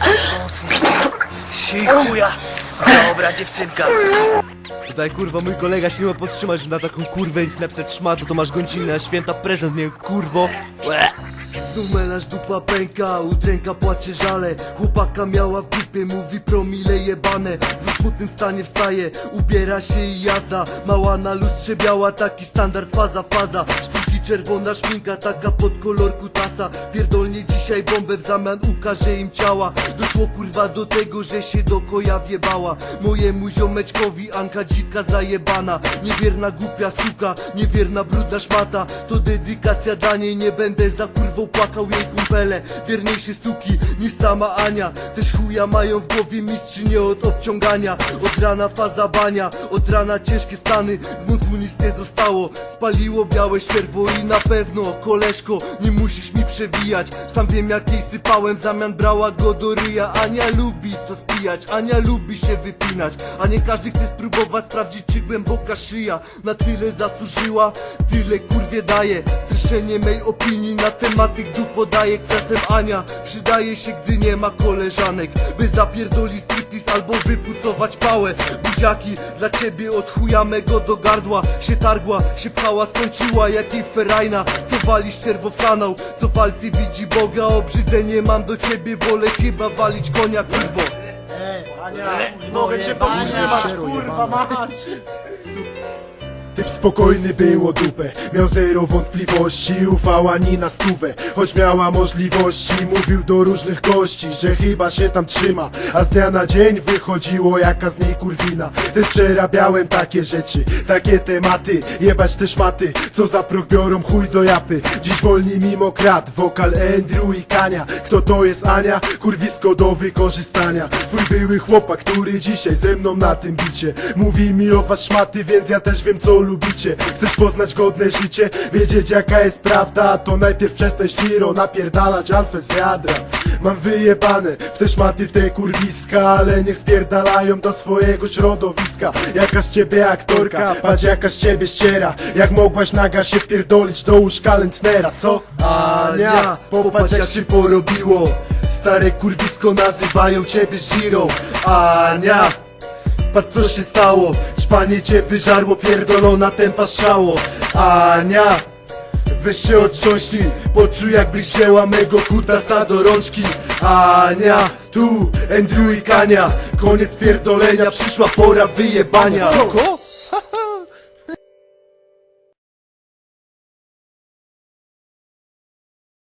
Mocniej. Si chuja. Dobra dziewczynka. Tutaj kurwa mój kolega się nie ma podtrzymać, że na taką kurwę nic napisać szmatu, to masz gończynę na święta prezent mnie kurwo. Znów melarz dupa pęka, udręka płacze żale. Chłopaka miała w dupie, mówi promile jebane. W smutnym stanie wstaje, ubiera się i jazda. Mała na lustrze biała, taki standard faza faza. Szpilki czerwona szminka, taka pod kolor kutasa Pierdolnie dzisiaj bombę, w zamian ukaże im ciała. Doszło kurwa do tego, że się do koja wjebała. Mojemu ziomeczkowi Anka dziwka zajebana. Niewierna głupia suka, niewierna brudna szmata. To dedykacja dla niej, nie będę za kurwą płakał jej kumpele Wierniejsze suki niż sama Ania. Też chuja mają w głowie mistrzynie od obciągania. Od rana faza bania, od rana ciężkie stany. Z mózgu nic nie zostało, spaliło białe ścierwo I na pewno, koleżko, nie musisz mi przewijać. Sam wiem jak jej sypałem, w zamian brała go do ryja. Ania lubi to spijać, Ania lubi się wypinać. A nie każdy chce spróbować sprawdzić czy głęboka szyja Na tyle zasłużyła, tyle kurwie daje Streszczenie mej opinii na tematy gdu podaje Czasem Ania. Przydaje się gdy nie ma koleżanek By zapierdoli striptease albo wypucować pałę. Buziaki dla ciebie od chuja mego do gardła. Się targła, się pchała, skończyła jak jej ferajna. Co walisz czerwoflanał, co walty widzi Boga. Obrzydzenie mam do ciebie, wolę chyba walić konia kurwo. Mogę cię powstrzymać, kurwa mać! Typ spokojny było dupę. Miał zero wątpliwości Ufał ani na stówę. Choć miała możliwości Mówił do różnych gości Że chyba się tam trzyma. A z dnia na dzień wychodziło jaka z niej kurwina. Też przerabiałem takie rzeczy Takie tematy. Jebać te szmaty Co za próg biorą chuj do japy. Dziś wolni mimo krat Wokal Andrew i Kania. Kto to jest Ania? Kurwisko do wykorzystania. Twój były chłopak, który dzisiaj ze mną na tym bicie. Mówi mi o was szmaty, więc ja też wiem co lubicie. Chcesz poznać godne życie? Wiedzieć jaka jest prawda? To najpierw przestań ściro napierdalać alfę z wiadra. Mam wyjebane w te szmaty, w te kurwiska Ale niech spierdalają do swojego środowiska. Jaka z ciebie aktorka, patrz jaka z ciebie ściera. Jak mogłaś naga się wpierdolić do łóżka Lentnera, co? Ania, popatrz jak się porobiło. Stare kurwisko nazywają ciebie Giro Ania Patrz co się stało? Szpanie cię wyżarło, pierdolona tempa strzało. Ania Weź się otrząśnij, poczuj jakbyś wzięła mego kutasa do rączki. Ania, tu Andrew i Kania Koniec pierdolenia, przyszła pora wyjebania. Soko?